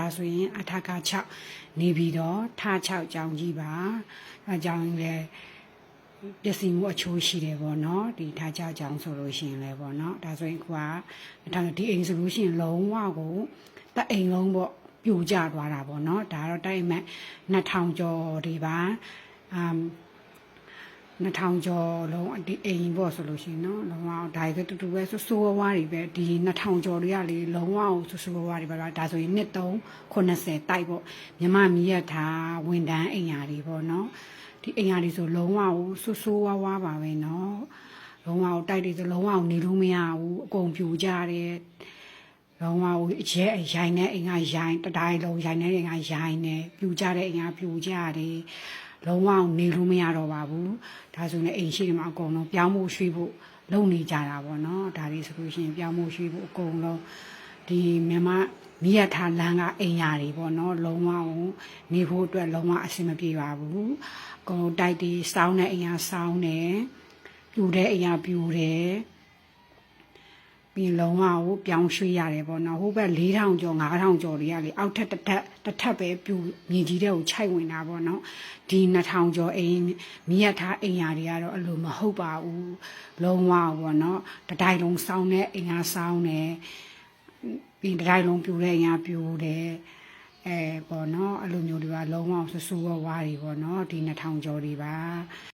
ဒါဆိုရင်အထက6နေပြီးတော့ထ6ကြောင်ကြီးပါအဲကြောင်လည်းပစ္စည်းမှုအချိုးရှိတယ်ပေါ့နော်ဒီထ6ကြောင်ဆိုလို့ရှိရင်လည်းပေါ့နော်ဒါဆိုရင်ခုကဒါဒီအိမ်ဆိုလို့ရှိရင်လုံးဝကိုတအိမ်လုံးပေါ့ပြိုကျသွားတာပေါ့နော်ဒါတော့တိုက်မဲ့2000ကျော်ဒီပါအမ် 2000ကျော်လုံးဒီအိမ်ပေါ့ဆိုလို့ရှိရင်နော်လုံးဝဒါကတူတူပဲဆူဆူဝါးဝါးတွေပဲဒီ2000ကျော်တွေကလေလုံးဝဆူဆူဝါးဝါးတွေပဲလားဒါဆိုရင်နှစ်380တိုက်ပေါ့မြမမီးရထားဝန်တန်းအိမ်ယာတွေပေါ့နော်ဒီအိမ်ယာတွေဆိုလုံးဝဆူဆူဝါးဝါးပါပဲနော်လုံးဝတိုက်တွေဆိုလုံးဝနေလို့မရဘူးအကုန်ပြူကြတယ်လုံးဝရဲရိုင်နဲ့အိမ်ကရိုင်တတိုင်းလုံးရိုင်နဲ့အိမ်ကရိုင်နဲ့ပြူကြတဲ့အိမ်ကပြူကြတယ် လုံးဝနေလို့မရတော့ပါဘူးဒါဆိုရင်အိမ်ရှိတယ်မှာအကုန်လုံးပြောင်းဖို့ရွှေ့ဖို့လုပ်နေကြတာပေါ့နော်ဒါတွေဆိုလို့ရှိရင်ပြောင်းဖို့ရွှေ့ဖို့အကုန်လုံးဒီမြန်မာမိရထားလမ်းကအိမ်ယာတွေပေါ့နော်လုံးဝနေဖို့အတွက်လုံးဝအဆင်မပြေပါဘူးအကုန်လုံးတိုက်တွေစောင်းတဲ့အိမ်ယာစောင်းတယ်ပြူတဲ့အိမ်ယာပြူတယ် ပြီးလုံးဝကိုပြောင်းရွှေ့ရတယ်ပေါ့နော်ဟိုဘက်4000ကျော်5000ကျော်တွေကလေအောက်ထက်တစ်ထက်တစ်ထက်ပဲပြူမြေကြီးတဲ့ကိုခြိုက်ဝင်တာပေါ့နော်ဒီ2000ကျော်အိမ်မြရထားအိမ်ယာတွေကတော့အဲ့လိုမဟုတ်ပါဘူးလုံးဝပေါ့နော်တတိုင်းလုံးစောင်းတဲ့အိမ်ယာစောင်းတယ်ပြီးတတိုင်းလုံးပြူတဲ့အိမ်ယာပြူတယ်အဲပေါ့နော်အဲ့လိုမျိုးတွေကလုံးဝဆူဆူဝါးဝါးတွေပေါ့နော်ဒီ2000ကျော်တွေပါ